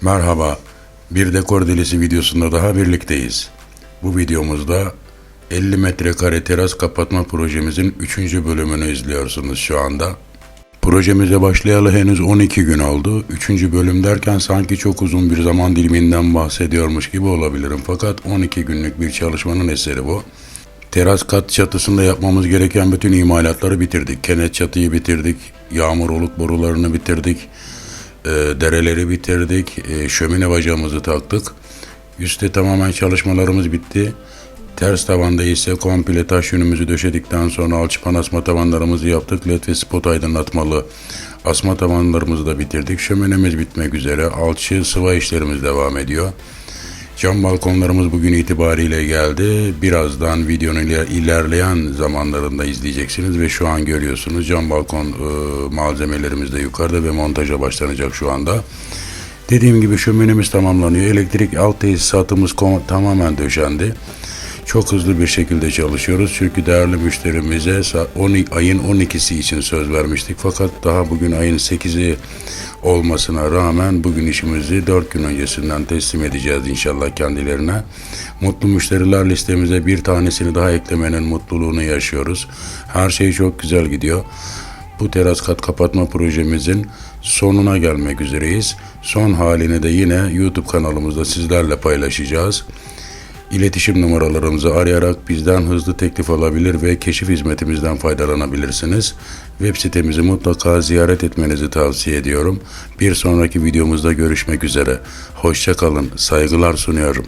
Merhaba, bir dekor delisi videosunda daha birlikteyiz. Bu videomuzda 50 metrekare teras kapatma projemizin 3. bölümünü izliyorsunuz şu anda. Projemize başlayalı henüz 12 gün oldu. 3. bölüm derken sanki çok uzun bir zaman diliminden bahsediyormuş gibi olabilirim. Fakat 12 günlük bir çalışmanın eseri bu. Teras kat çatısında yapmamız gereken bütün imalatları bitirdik. Kenet çatıyı bitirdik, yağmur oluk borularını bitirdik, e, dereleri bitirdik, e, şömine bacağımızı taktık. Üste tamamen çalışmalarımız bitti. Ters tavanda ise komple taş yünümüzü döşedikten sonra alçıpan asma tavanlarımızı yaptık. LED ve spot aydınlatmalı asma tavanlarımızı da bitirdik. Şöminemiz bitmek üzere. Alçı sıva işlerimiz devam ediyor. Cam balkonlarımız bugün itibariyle geldi. Birazdan videonun iler- ilerleyen zamanlarında izleyeceksiniz ve şu an görüyorsunuz cam balkon e, malzemelerimiz de yukarıda ve montaja başlanacak şu anda. Dediğim gibi şöminemiz tamamlanıyor. Elektrik alt tesisatımız tamamen döşendi. Çok hızlı bir şekilde çalışıyoruz çünkü değerli müşterimize sa- 12 ayın 12'si için söz vermiştik. Fakat daha bugün ayın 8'i olmasına rağmen bugün işimizi 4 gün öncesinden teslim edeceğiz inşallah kendilerine. Mutlu müşteriler listemize bir tanesini daha eklemenin mutluluğunu yaşıyoruz. Her şey çok güzel gidiyor. Bu teras kat kapatma projemizin sonuna gelmek üzereyiz. Son halini de yine YouTube kanalımızda sizlerle paylaşacağız. İletişim numaralarımızı arayarak bizden hızlı teklif alabilir ve keşif hizmetimizden faydalanabilirsiniz. Web sitemizi mutlaka ziyaret etmenizi tavsiye ediyorum. Bir sonraki videomuzda görüşmek üzere. Hoşça kalın. Saygılar sunuyorum.